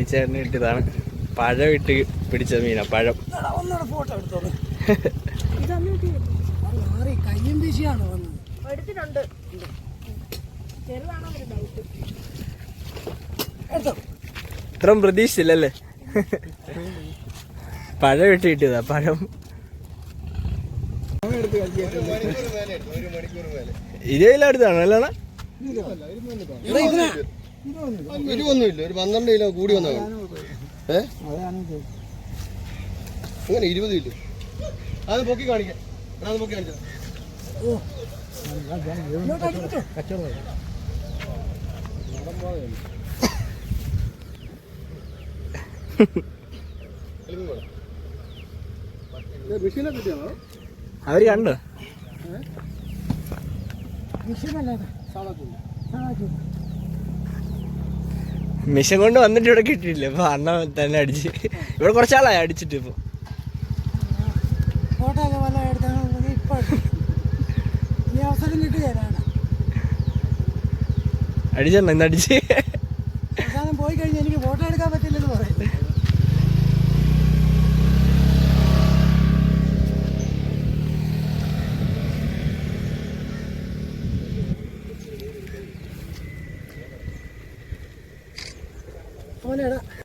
അലിച്ചേട്ടന് കിട്ടിയതാണ് പഴം ഇട്ട് പിടിച്ച മീനാ പഴം. ഫോട്ടോ എടുത്തോളൂ. കയ്യും വീശിയാണ് വന്നത്. എടുത്തിട്ടുണ്ട്. ഇത്രയും പ്രതീക്ഷിച്ചില്ലല്ലേ? പഴം. ഇട്ട് കിട്ടിയതാ പഴം ഇരുപതിലും അല്ലേ ഇരുപൊന്നുമില്ല ഒരു പന്ത്രണ്ട് കിലോ കൂടി വന്നാൽ ഏ? അങ്ങനെ ഇരുപത് കിലോ അത് പൊക്കി കാണിക്കാം. അത് പൊക്കി കാണിക്കാം അവർ കണ്ടോ? മിഷനല്ലേ സാധാ സാധാ. മിഷൻ കൊണ്ട് വന്നിട്ട് ഇവിടെ കിട്ടിയില്ല അപ്പൊ അണ്ണ തന്നെ അടിച്ച്. ഇവിടെ കുറച്ചാളായി അടിച്ചിട്ട് ഇപ്പൊ. അടിച്ചെണ്ണ ഇന്ന് അടിച്ച്? പോയി കഴിഞ്ഞാൽ എനിക്ക് ഫോട്ടോ എടുക്കാൻ പറ്റില്ലെന്ന് പറയും. അവനെടാ